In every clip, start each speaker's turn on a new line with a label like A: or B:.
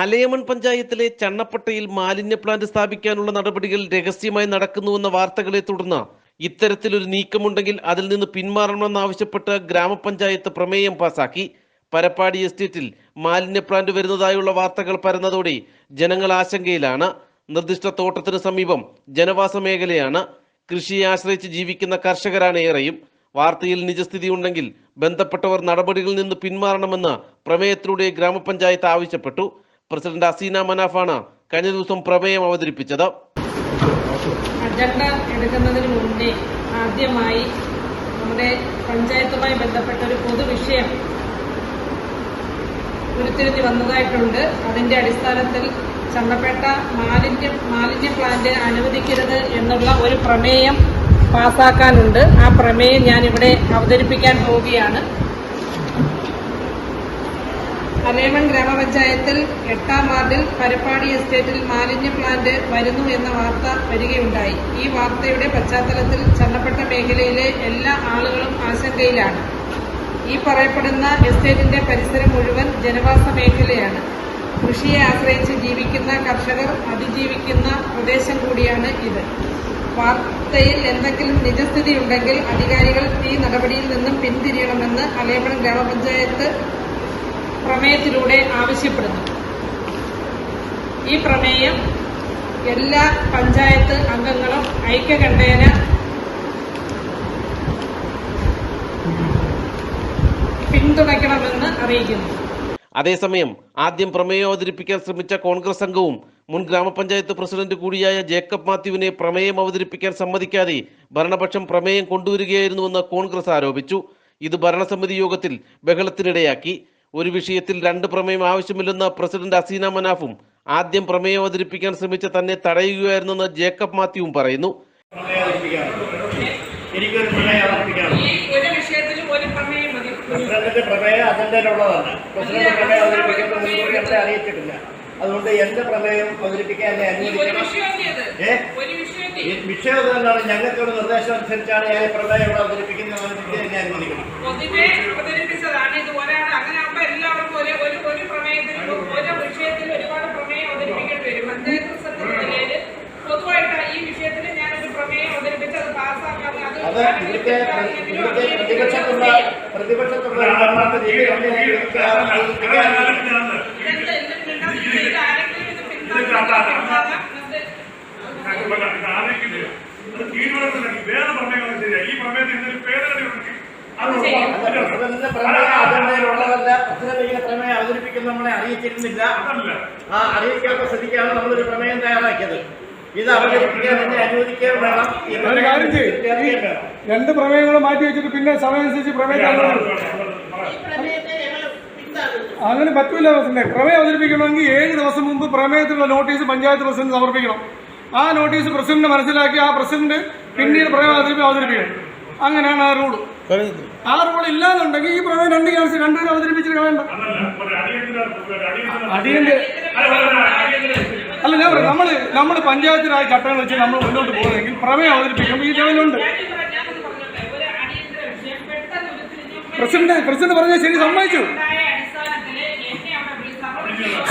A: അലയമൺ പഞ്ചായത്തിലെ ചണ്ണപ്പട്ടയിൽ മാലിന്യ പ്ലാന്റ് സ്ഥാപിക്കാനുള്ള നടപടികൾ രഹസ്യമായി നടക്കുന്നുവെന്ന വാർത്തകളെ തുടർന്ന് ഇത്തരത്തിലൊരു നീക്കമുണ്ടെങ്കിൽ അതിൽ നിന്ന് പിന്മാറണമെന്നാവശ്യപ്പെട്ട് ഗ്രാമപഞ്ചായത്ത് പ്രമേയം പാസാക്കി. പരപ്പാടി എസ്റ്റേറ്റിൽ മാലിന്യ പ്ലാന്റ് വരുന്നതായുള്ള വാർത്തകൾ പരന്നതോടെ ജനങ്ങൾ ആശങ്കയിലാണ്. നിർദ്ദിഷ്ട തോട്ടത്തിന് സമീപം ജനവാസ മേഖലയാണ്. കൃഷിയെ ആശ്രയിച്ച് ജീവിക്കുന്ന കർഷകരാണ് ഏറെയും. വാർത്തയിൽ നിജസ്ഥിതി ഉണ്ടെങ്കിൽ ബന്ധപ്പെട്ടവർ നടപടികളിൽ നിന്ന് പിന്മാറണമെന്ന് പ്രമേയത്തിലൂടെ ഗ്രാമപഞ്ചായത്ത് ആവശ്യപ്പെട്ടു. പ്രസിഡന്റ് അസീന മനാഫാണ് കഴിഞ്ഞ ദിവസം പ്രമേയം അവതരിപ്പിച്ചത്.
B: അജണ്ട എടുക്കുന്നതിന് മുന്നേ ആദ്യമായി നമ്മുടെ പഞ്ചായത്തുമായി ബന്ധപ്പെട്ട ഒരു പൊതുവിഷയം ഉരുത്തിരിഞ്ഞ് വന്നതായിട്ടുണ്ട്. അതിന്റെ അടിസ്ഥാനത്തിൽ ചന്തപ്പേട്ട മാലിന്യ മാലിന്യ പ്ലാന്റ് അനുവദിക്കരുത് എന്നുള്ള ഒരു പ്രമേയം പാസാക്കാനുണ്ട്. ആ പ്രമേയം ഞാനിവിടെ അവതരിപ്പിക്കാൻ പോവുകയാണ്. അലേമൺ ഗ്രാമപഞ്ചായത്തിൽ എട്ടാം വാർഡിൽ പരപ്പാടി എസ്റ്റേറ്റിൽ മാലിന്യ പ്ലാന്റ് വരുന്നു എന്ന വാർത്ത വരികയുണ്ടായി. ഈ വാർത്തയുടെ പശ്ചാത്തലത്തിൽ ചണ്ണപ്പെട്ട മേഖലയിലെ എല്ലാ ആളുകളും ആശങ്കയിലാണ്. ഈ പറയപ്പെടുന്ന എസ്റ്റേറ്റിന്റെ പരിസരം മുഴുവൻ ജനവാസ മേഖലയാണ്. കൃഷിയെ ആശ്രയിച്ച് ജീവിക്കുന്ന കർഷകർ അതിജീവിക്കുന്ന പ്രദേശം കൂടിയാണ് ഇത്. വാർത്തയിൽ എന്തെങ്കിലും നിജസ്ഥിതി ഉണ്ടെങ്കിൽ അധികാരികൾ ഈ നടപടിയിൽ നിന്നും പിന്തിരിയണമെന്ന് അലേമൺ ഗ്രാമപഞ്ചായത്ത് പ്രമേയത്തിലൂടെ ആവശ്യപ്പെടുന്നു. ഈ പ്രമേയം എല്ലാ പഞ്ചായത്ത് അംഗങ്ങളും ഐക്യകണ്ഠേന പിന്തുണയ്ക്കണമെന്ന് അറിയിക്കുന്നു.
A: അതേസമയം ആദ്യം പ്രമേയം അവതരിപ്പിക്കാൻ ശ്രമിച്ച കോൺഗ്രസ് അംഗവും മുൻ ഗ്രാമപഞ്ചായത്ത് പ്രസിഡന്റ് കൂടിയായ ജേക്കബ് മാത്യുവിനെ പ്രമേയം അവതരിപ്പിക്കാൻ സമ്മതിക്കാതെ ഭരണപക്ഷം പ്രമേയം കൊണ്ടുവരികയായിരുന്നുവെന്ന് കോൺഗ്രസ് ആരോപിച്ചു. ഇത് ഭരണസമിതി യോഗത്തിൽ ബഹളത്തിനിടയാക്കി. ഒരു വിഷയത്തിൽ രണ്ട് പ്രമേയം ആവശ്യമില്ലെന്ന പ്രസിഡന്റ് അസീന മനാഫും ആദ്യം പ്രമേയം അവതരിപ്പിക്കാൻ ശ്രമിച്ച തന്നെ തടയുകയായിരുന്നെന്ന് ജേക്കബ് മാത്യുവും പറയുന്നു.
C: അതുകൊണ്ട് എന്റെ പ്രമേയം അവതരിപ്പിക്കാൻ വിഷയം എന്താണ് ഞങ്ങൾക്ക് ഒരു നിർദ്ദേശം അനുസരിച്ചാണ് ഞാൻ പ്രമേയം ഇവിടെ അവതരിപ്പിക്കുന്നത് അനുസരിച്ച് എന്നെ അനുവദിക്കണം
B: പൊതുവെ അവതരിപ്പിച്ചതാണ് ഇത് ഒരാൾ അങ്ങനെ ആകുമ്പോൾ എല്ലാവർക്കും ഒരു ഒരു ഒരു പ്രമേയത്തിൽ ഓരോ വിഷയത്തിൽ ഒരുപാട് പ്രമേയം അവതരിപ്പിക്കേണ്ടി വരും പഞ്ചായത്ത് പ്രസിഡന്റ് എന്ന നിലയിൽ പൊതുവായിട്ട് ഈ വിഷയത്തിൽ ഞാനൊരു പ്രമേയം അവതരിപ്പിച്ച് അത് പാസ്സാക്കാതെ
C: അത് ഇവിടുത്തെ പ്ര- ഇവിടുത്തെ പ്രതിപക്ഷത്തുള്ള പ്രതിപക്ഷത്തുള്ള രണ്ടാമത്തെ രീതിയിലാണ് ഞാൻ ഇതൊക്കെ അവതരിപ്പിക്കാറുള്ളത്.
B: ഇതെന്താ ഇതിൽ മിണ്ടാതെ ഇത് ആരെങ്കിലും ഇത് പിന്താങ്ങാൻ പിന്താങ്ങാൻ
D: വേറെ പ്രമേയം ശരിയാ ഈ പ്രമേയത്തിൽ എന്തെങ്കിലും ഭേദഗതി ഉണ്ടെങ്കിൽ അത്
B: അത് ചെയ്യാം.
C: പ്രമേയം അവതരിപ്പിക്കുന്ന നമ്മളെ അറിയിച്ചിരുന്നില്ല. ആ അറിയിക്കാത്ത സ്ഥിതിക്കാണ് നമ്മളൊരു പ്രമേയം തയ്യാറാക്കിയത്. ഇത് അനുവദിക്കുകയും വേണം.
E: ഒരു കാര്യം ചെയ്യ്. രണ്ട് പ്രമേയങ്ങളും മാറ്റി വെച്ചിട്ട് പിന്നെ സമയമനുസരിച്ച് പ്രമേയം അങ്ങനെ പറ്റൂല പ്രസിഡന്റ് പ്രമേയം അവതരിപ്പിക്കണമെങ്കിൽ ഏഴ് ദിവസം മുമ്പ് പ്രമേയത്തിലുള്ള നോട്ടീസ് പഞ്ചായത്ത് പ്രസിഡന്റ് സമർപ്പിക്കണം. ആ നോട്ടീസ് പ്രസിഡന്റ് മനസ്സിലാക്കി ആ പ്രസിഡന്റ് പിന്നീട് പ്രമേയം അവതരിപ്പിക്കും അവതരിപ്പിക്കണം. അങ്ങനെയാണ് ആ റൂൾ ആ റൂൾ ഇല്ലാന്നുണ്ടെങ്കിൽ ഈ പ്രമേയം രണ്ട് ക്യാൻസൽ രണ്ടുപേരും അവതരിപ്പിച്ചിട്ട് കളയണ്ട.
D: അടിയന്തര അല്ല,
E: ഞാൻ പറയാം നമ്മൾ നമ്മൾ പഞ്ചായത്തിനായ ചട്ടങ്ങൾ വെച്ച് നമ്മൾ മുന്നോട്ട് പോകുന്നെങ്കിൽ പ്രമേയം അവതരിപ്പിക്കും ഈ ലെവലുണ്ട് പ്രസിഡന്റ് പ്രസിഡന്റ് പറഞ്ഞാൽ ശരി സമ്മതിച്ചു.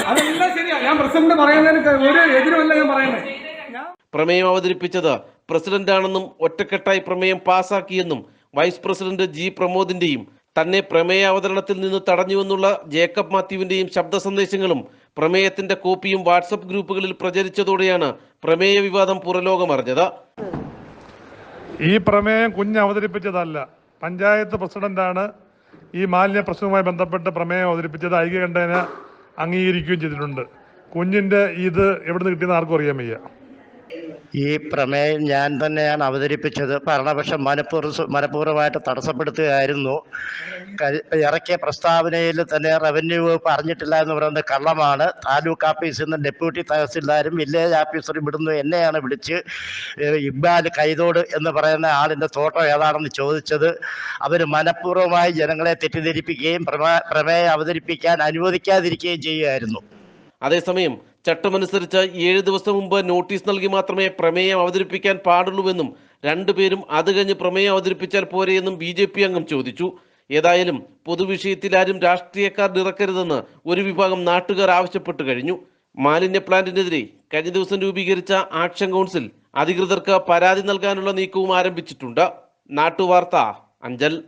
E: അതെല്ലാം ശരിയാ. ഞാൻ പ്രസിഡന്റ് പറയുന്നതിന് ഒരു എതിരുമല്ല ഞാൻ പറയുന്നത്.
A: പ്രമേയം അവതരിപ്പിച്ചത് പ്രസിഡന്റാണെന്നും ഒറ്റക്കെട്ടായി പ്രമേയം പാസാക്കിയെന്നും വൈസ് പ്രസിഡന്റ് ജി പ്രമോദിന്റെയും തന്നെ പ്രമേയ അവതരണത്തിൽ നിന്ന് തടഞ്ഞുവെന്നുള്ള ജേക്കബ് മാത്യുവിന്റെയും ശബ്ദ സന്ദേശങ്ങളും പ്രമേയത്തിന്റെ കോപ്പിയും വാട്സപ്പ് ഗ്രൂപ്പുകളിൽ പ്രചരിച്ചതോടെയാണ് പ്രമേയ വിവാദം പുറലോകമറിഞ്ഞത്.
D: ഈ പ്രമേയം കുഞ്ഞ് അവതരിപ്പിച്ചതല്ല. പഞ്ചായത്ത് പ്രസിഡന്റാണ് ഈ മാലിന്യ പ്രശ്നവുമായി ബന്ധപ്പെട്ട് പ്രമേയം അവതരിപ്പിച്ചത്. ഐക്യകണ്ഠേന അംഗീകരിക്കുകയും ചെയ്തിട്ടുണ്ട്. കുഞ്ഞിന്റെ ഇത് എവിടുന്ന് കിട്ടിയെന്ന് ആർക്കും അറിയാൻ വയ്യ.
F: ഈ പ്രമേയം ഞാൻ തന്നെയാണ് അവതരിപ്പിച്ചത്. ഭരണപക്ഷം മനഃപൂർവ മനഃപൂർവമായിട്ട് തടസ്സപ്പെടുത്തുകയായിരുന്നു. ഇറക്കിയ പ്രസ്താവനയിൽ തന്നെ റവന്യൂ വകുപ്പ് അറിഞ്ഞിട്ടില്ല എന്ന് പറയുന്നത് കള്ളമാണ്. താലൂക്ക് ഓഫീസിൽ നിന്ന് ഡെപ്യൂട്ടി തഹസിൽദാരും വില്ലേജ് ഓഫീസറും ഇവിടുന്ന് എന്നെയാണ് വിളിച്ച് ഇബ്ബാൽ കൈതോട് എന്ന് പറയുന്ന ആളിന്റെ തോട്ടം ഏതാണെന്ന് ചോദിച്ചത്. അവർ മനഃപൂർവമായി ജനങ്ങളെ തെറ്റിദ്ധരിപ്പിക്കുകയും പ്രമേ- പ്രമേയം അവതരിപ്പിക്കാൻ അനുവദിക്കാതിരിക്കുകയും ചെയ്യുമായിരുന്നു
A: അതേസമയം ചട്ടമനുസരിച്ച് ഏഴ് ദിവസം മുമ്പ് നോട്ടീസ് നൽകി മാത്രമേ പ്രമേയം അവതരിപ്പിക്കാൻ പാടുള്ളൂവെന്നും രണ്ടുപേരും അത് കഴിഞ്ഞ് പ്രമേയം അവതരിപ്പിച്ചാൽ പോരെയെന്നും ബി ജെ പി അംഗം ചോദിച്ചു. ഏതായാലും പൊതുവിഷയത്തിൽ ആരും രാഷ്ട്രീയക്കാർ ഇറക്കരുതെന്ന് ഒരു വിഭാഗം നാട്ടുകാർ ആവശ്യപ്പെട്ടു കഴിഞ്ഞു. മാലിന്യ പ്ലാന്റിനെതിരെ കഴിഞ്ഞ ദിവസം രൂപീകരിച്ച ആക്ഷൻ കൗൺസിൽ അധികൃതർക്ക് പരാതി നൽകാനുള്ള നീക്കവും ആരംഭിച്ചിട്ടുണ്ട്. നാട്ടുവാർത്ത അഞ്ചൽ.